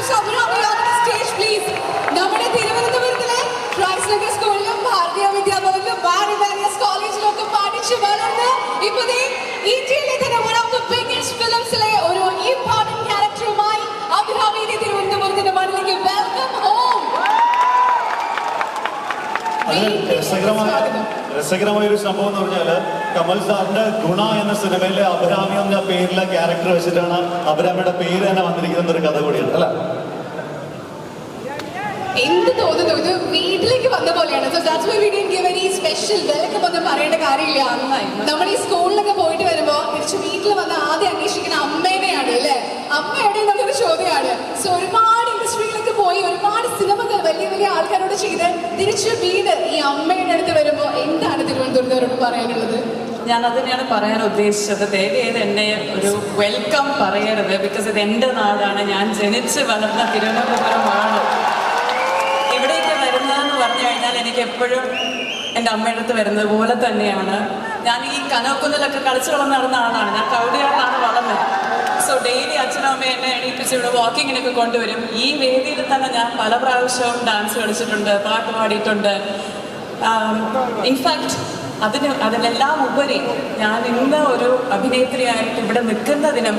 on the നമ്മുടെ തിരുവനന്തപുരത്തിലെ Christ Nagar സ്കൂളിലും ഭാരതീയ വിദ്യാഭവനിലും various കോളേജിലും ഒക്കെ പഠിച്ചു വളർന്ന് ഇപ്പൊ ദേ ഇന്ത്യയിലെ തന്നെ one of the biggest filmsലെ ഒരു important ക്യാരക്ടറുമായി അഭിരാമിനെ തിരുവനന്തപുരത്തിന്റെ മണ്ണിലേക്ക് വെൽക്കം ഹോം രസകരമായ രസകരമായ ഒരു സംഭവം എന്ന് പറഞ്ഞാൽ കമൽ സാറിന്റെ ഗുണ എന്ന സിനിമയിലെ അഭിരാമി എന്ന പേരിലെ ക്യാരക്ടർ വെച്ചിട്ടാണ് അഭിരാമിയുടെ പേര് തന്നെ വന്നിരിക്കുന്ന ഒരു കഥ കൂടിയാണ് അല്ല? എന്ത് തോന്നുന്നു? ഇത് വീട്ടിലേക്ക് വന്ന പോലെയാണ്. So that's why we did give any special welcome ഒന്നും പറയേണ്ട കാര്യമില്ല. നമ്മൾ ഈ സ്കൂളിലൊക്കെ പോയിട്ട് വരുമ്പോ തിരിച്ച് വീട്ടിൽ വന്ന് ആദ്യം അന്വേഷിക്കുന്ന അമ്മേനെയാണ് അല്ലേ? അമ്മ എവിടെയെന്നുള്ളൊരു ചോദ്യമാണ്. സോ ഒരുപാട് ഇൻഡസ്ട്രിയിലൊക്കെ പോയി ഒരുപാട് സിനിമകൾ വലിയ വലിയ ആൾക്കാരോട് ചെയ്ത് തിരിച്ച് വീട് ഈ അമ്മയുടെ അടുത്ത് വരുമ്പോൾ എന്താണ് തിരുവനന്തപുരത്തോട് പറയാനുള്ളത്? ഞാൻ അത് തന്നെയാണ് പറയാൻ ഉദ്ദേശിച്ചത്. ദയവേത് എന്നെ ഒരു വെൽക്കം പറയരുത്. ബിക്കോസ് ഇത് എന്റെ നാടാണ്. ഞാൻ ജനിച്ച് വളർന്ന തിരുവനന്തപുരമാണ്. ഇവിടേക്ക് വരുന്നതെന്ന് പറഞ്ഞു കഴിഞ്ഞാൽ എനിക്ക് എപ്പോഴും എന്റെ അമ്മയുടെ അടുത്ത് വരുന്നത് പോലെ തന്നെയാണ്. ഞാൻ ഈ കനോക്കുന്നിലൊക്കെ കളിച്ചു വളർന്ന് നടന്ന ആളാണ്. ഞാൻ കൗടിയാറിലാണ് വളർന്നത്. സോ ഡെയിലി അച്ഛനും അമ്മയും എന്നെ എണീപ്പിച്ച് ഇവിടെ വാക്കിങ്ങിനൊക്കെ കൊണ്ടുവരും. ഈ വേദിയിൽ തന്നെ ഞാൻ പല പ്രാവശ്യവും ഡാൻസ് കളിച്ചിട്ടുണ്ട് പാട്ട് പാടിയിട്ടുണ്ട്. ഇൻഫാക്ട് അതിന് അതിനെല്ലാം ഉപരി ഞാൻ ഇന്ന് ഒരു അഭിനേത്രിയായിട്ട് ഇവിടെ നിൽക്കുന്നതിനും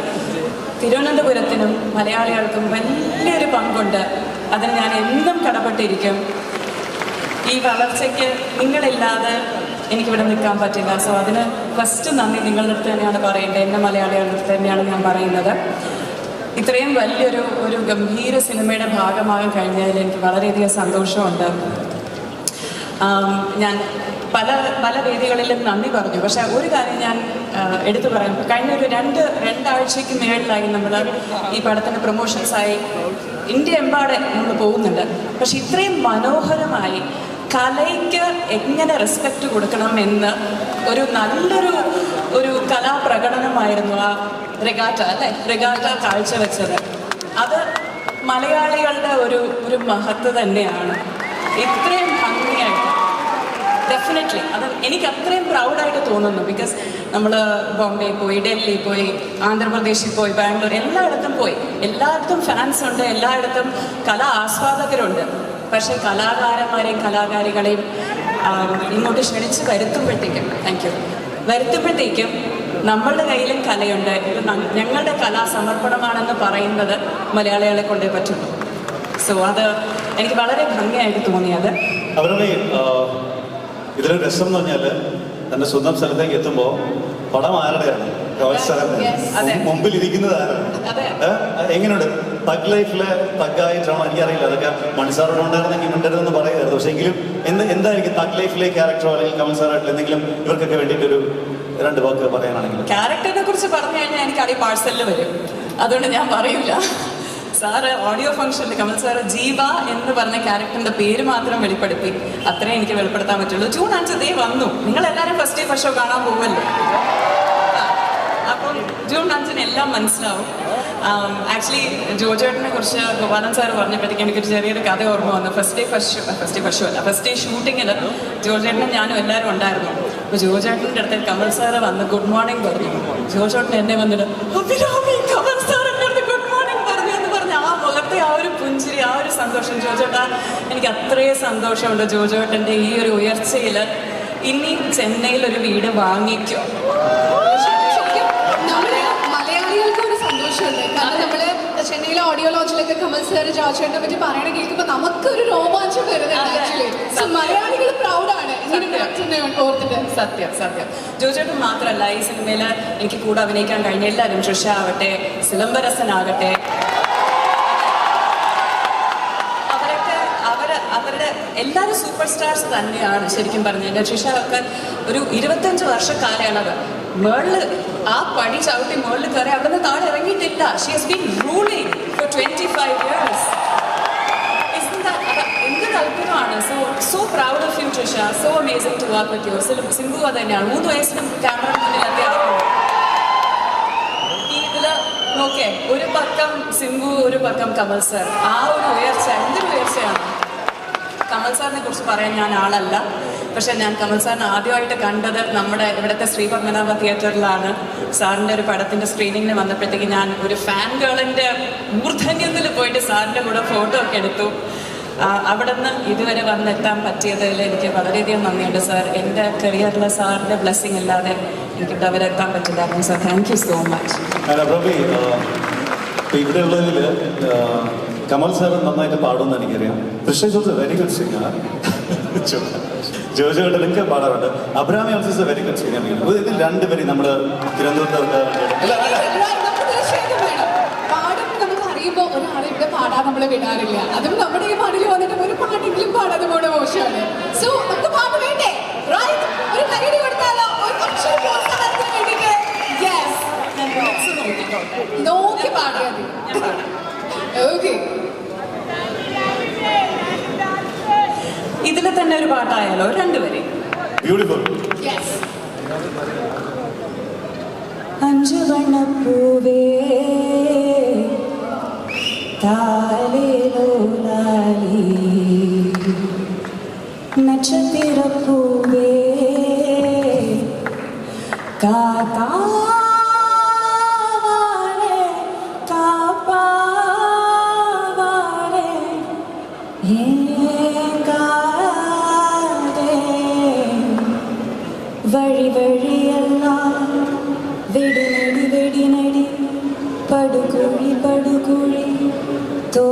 തിരുവനന്തപുരത്തിനും മലയാളികൾക്കും വലിയൊരു പങ്കുണ്ട്. അതിന് ഞാൻ എന്നും കടപ്പെട്ടിരിക്കും. ഈ വളർച്ചയ്ക്ക് നിങ്ങളില്ലാതെ എനിക്കിവിടെ നിൽക്കാൻ പറ്റില്ല. സോ അതിന് ഫസ്റ്റ് നന്ദി നിങ്ങളുടെ അടുത്ത് തന്നെയാണ് പറയേണ്ടത്. എന്റെ മലയാളികളുടെ അടുത്ത് തന്നെയാണ് ഞാൻ പറയുന്നത്. ഇത്രയും വലിയൊരു ഒരു ഗംഭീര സിനിമയുടെ ഭാഗമാകാൻ കഴിഞ്ഞതിൽ എനിക്ക് വളരെയധികം സന്തോഷമുണ്ട്. ഞാൻ പല പല വേദികളിലും നന്ദി പറഞ്ഞു. പക്ഷെ ഒരു കാര്യം ഞാൻ എടുത്തു പറയാം. കഴിഞ്ഞ ഒരു രണ്ട് രണ്ടാഴ്ചയ്ക്ക് മേളിലായി നമ്മൾ ഈ പടത്തിന്റെ പ്രൊമോഷൻസായി ഇന്ത്യ എമ്പാടെ നമ്മൾ പോകുന്നുണ്ട്. പക്ഷെ ഇത്രയും മനോഹരമായി കലയ്ക്ക് എങ്ങനെ റെസ്പെക്റ്റ് കൊടുക്കണം എന്ന് ഒരു നല്ലൊരു ഒരു കലാപ്രകടനമായിരുന്നു ആ റെഗാറ്റ അല്ലേ? റെഗാറ്റ കാഴ്ചവെച്ചത് അത് മലയാളികളുടെ ഒരു ഒരു മഹത്വ തന്നെയാണ്. ഇത്രയും ഭംഗിയായിട്ട്. ഡെഫിനറ്റ്ലി അത് എനിക്ക് അത്രയും പ്രൗഡായിട്ട് തോന്നുന്നു. ബിക്കോസ് നമ്മൾ ബോംബെ പോയി ഡൽഹി പോയി ആന്ധ്രാപ്രദേശിൽ പോയി ബാംഗ്ലൂർ എല്ലായിടത്തും പോയി. എല്ലായിടത്തും ഫാൻസ് ഉണ്ട് എല്ലായിടത്തും കലാ ആസ്വാദകരുണ്ട്. പക്ഷേ കലാകാരന്മാരെയും കലാകാരികളെയും ഇങ്ങോട്ട് ക്ഷണിച്ച് വരുത്തുമ്പോഴത്തേക്കും താങ്ക് യു വരുത്തുമ്പോഴത്തേക്കും നമ്മളുടെ കയ്യിലും കലയുണ്ട്. ഞങ്ങളുടെ കലാ സമർപ്പണമാണെന്ന് പറയുന്നത് മലയാളികളെ കൊണ്ടേ പറ്റുള്ളൂ സോ അത് എനിക്ക് വളരെ ഭംഗിയായിട്ട് തോന്നിയത്. അവരുടെ ഇതിലൊരു രസം എന്ന് പറഞ്ഞാൽ തന്റെ സ്വന്തം സ്ഥലത്തേക്ക് എത്തുമ്പോൾ പടം ആരുടെയാണ്? മുമ്പിൽ ഇരിക്കുന്നതാണ്? എങ്ങനെയുണ്ട്? തഗ് ലൈഫിലെ തഗ്ഗായിട്ടാണോ എനിക്കറിയില്ല. അതൊക്കെ മണിസാറോട് ഉണ്ടായിരുന്നെങ്കിൽ മിണ്ടരുതെന്ന് പറയുമായിരുന്നു. പക്ഷേ എങ്കിലും എന്ത് എന്തായിരിക്കും തഗ് ലൈഫിലെ ക്യാരക്ടറോ അല്ലെങ്കിൽ കമൽ സാറായിട്ട് എന്തെങ്കിലും ഇവർക്കൊക്കെ വേണ്ടിയിട്ടൊരു രണ്ട് വാക്ക് പറയാനാണെങ്കിൽ ക്യാരക്ടറിനെ കുറിച്ച് പറഞ്ഞു കഴിഞ്ഞാൽ എനിക്ക് അറിയാം പാഴ്സലിൽ വരും. അതുകൊണ്ട് ഞാൻ പറയില്ല സാറ് ഓഡിയോ ഫംഗ്ഷനിൽ കമൽ സാറ് ജീവ എന്ന് പറഞ്ഞ ക്യാരക്ടറിന്റെ പേര് മാത്രം വെളിപ്പെടുത്തി. അത്രേ എനിക്ക് വെളിപ്പെടുത്താൻ പറ്റുള്ളൂ. ജൂൺ അഞ്ച് ദേ വന്നു. നിങ്ങൾ എല്ലാവരും ഫസ്റ്റ് ഡേ ഫസ്റ്റ് ഷോ കാണാൻ പോകുമല്ലോ അപ്പം ജൂൺ അഞ്ചിന് എല്ലാം മനസ്സിലാവും. ആക്ച്വലി ജോജേട്ടനെ കുറിച്ച് ഗോപാലൻ സാർ പറഞ്ഞപ്പോഴത്തേക്ക് എനിക്കൊരു ചെറിയൊരു കഥ ഓർമ്മ വന്നു. First day first first day show അല്ല. ഫസ്റ്റ് ഡേ ഷൂട്ടിങ്ങിൽ ജോജേട്ടനും ഞാനും എല്ലാവരും ഉണ്ടായിരുന്നു. അപ്പോൾ ജോജേട്ടന്റെ അടുത്ത് കമൽ സാറ് വന്ന് ഗുഡ് മോർണിംഗ് പറഞ്ഞു. ജോജേട്ടൻ എന്നെ വന്നിട്ട് "അഭിരാമി, കമൽ സാർ എന്റെ അടുത്ത് ഗുഡ് മോർണിംഗ് പറഞ്ഞു എന്ന് ആ മുഖത്തെ ആ ഒരു പുഞ്ചിരി ആ ഒരു സന്തോഷം. ജോജേട്ടാ എനിക്ക് അത്രയും സന്തോഷമുണ്ട്. ജോജേട്ടന്റെ ഈ ഒരു ഉയർച്ചയിൽ ഇനി ചെന്നൈയിൽ ഒരു വീട് വാങ്ങിക്കും ശരിക്കും നമ്മൾ മലയാളികൾക്ക് ഒരു സന്തോഷമുണ്ട് കാരണം നമ്മൾ ചെന്നൈയിലെ ഓഡിയോ ലോഞ്ചിലൊക്കെ കമൽ സാർ ജോർജേട്ടനെ പറ്റി പറയണ കേൾക്കുമ്പോൾ നമുക്ക് ഒരു രോമാഞ്ചം വരുന്നുണ്ട് അതെ. ആക്ച്വലി സോ മലയാളികൾ പ്രൗഡാണ്. ഓർത്തിട്ട്. സത്യം സത്യം. ജോജേട്ടൻ മാത്രമല്ല ഈ സിനിമയിൽ എനിക്ക് കൂടെ അഭിനയിക്കാൻ കഴിഞ്ഞ എല്ലാവരും തൃഷ ആവട്ടെ സിലംബരസനാകട്ടെ. എല്ലാവരും സൂപ്പർ സ്റ്റാർസ് തന്നെയാണ് ശരിക്കും പറഞ്ഞാൽ ഷിഷ ഒക്കെ ഒരു ഇരുപത്തഞ്ച് വർഷ കാലയളവ് മേളിൽ ആ പണി ചവിട്ടി മേളിൽ കയറി അവിടെ നിന്ന് താഴെ ഇറങ്ങിയിട്ടില്ല. She has been ruling for twenty five years so proud of you Trisha so amazing to work with you Simbu അത് തന്നെയാണ്. മൂന്ന് വയസ്സിനും ക്യാമറ മുന്നിൽ അദ്ദേഹം ഇതിൽ ഒരു പക്കം സിംഗു ഒരു പക്കം കമൽ സർ. ആ ഒരു ഉയർച്ച എന്തൊരു ഉയർച്ചയാണ്. കമൽ സാറിനെ കുറിച്ച് പറയാൻ ഞാൻ ആളല്ല. പക്ഷെ ഞാൻ കമൽ സാറിനെ ആദ്യമായിട്ട് കണ്ടത് നമ്മുടെ ഇവിടുത്തെ ശ്രീ പത്മനാഭ തിയേറ്ററിലാണ്. സാറിന്റെ ഒരു പടത്തിന്റെ സ്ക്രീനിങ്ങിന് വന്നപ്പോഴത്തേക്ക് ഞാൻ ഒരു ഫാൻ ഗേളിന്റെ മൂർധന്യത്തിൽ പോയിട്ട് സാറിന്റെ കൂടെ ഫോട്ടോ ഒക്കെ എടുത്തു. അവിടെ അവിടുന്ന് ഇതുവരെ വന്നെത്താൻ പറ്റിയതിൽ എനിക്ക് വളരെയധികം നന്ദിയുണ്ട് സാർ. എന്റെ കരിയറിൽ സാറിന്റെ ബ്ലെസ്സിങ് ഇല്ലാതെ എനിക്ക് ഇവിടെ എത്താൻ പറ്റില്ലായിരുന്നു sir thank you so much ഇവിടെ കമൽ സാർ നന്നായിട്ട് പാടുമെന്ന് എനിക്കറിയാം. Krishna Jose very good singer ജോജോട്ടനൊക്കെ പാടാറുണ്ട്. Abhirami also very good singer ഇതിൽ രണ്ടുപേരും നമ്മൾ തിരുവനന്തപുരത്ത് അല്ല അല്ല Right, നമുക്ക് തീർച്ചയായിട്ടും വേണം. പാടും നമുക്ക് അറിയുമ്പോൾ ഒരാളെ ഇവിടെ പാടാൻ നമ്മളെ വിടാറില്ല. അതും നമ്മുടെ ഈ പാട്ടിൽ വന്നിട്ട് ഒരു പാട്ടെങ്കിലും പാടാതെ പോണ മോശമാണ്. സോ നമുക്ക് പാട്ട് വേണ്ടേ? റൈറ്റ് ഒരു കൈയടി കൊടുത്താലോ? ഒരു പക്ഷേ പ്രോത്സാഹനത്തിന് വേണ്ടിയിട്ട്? യെസ് നോക്കി പാടിയാൽ മതി. ഓക്കെ തന്നെ ഒരു പാട്ടായാലോ? രണ്ടുപേരെ. ബ്യൂട്ടിഫുൾ യെസ് അഞ്ചു വണ്ണപ്പൂവേ താലേലോലാലി పడుకుని పడుకుని తో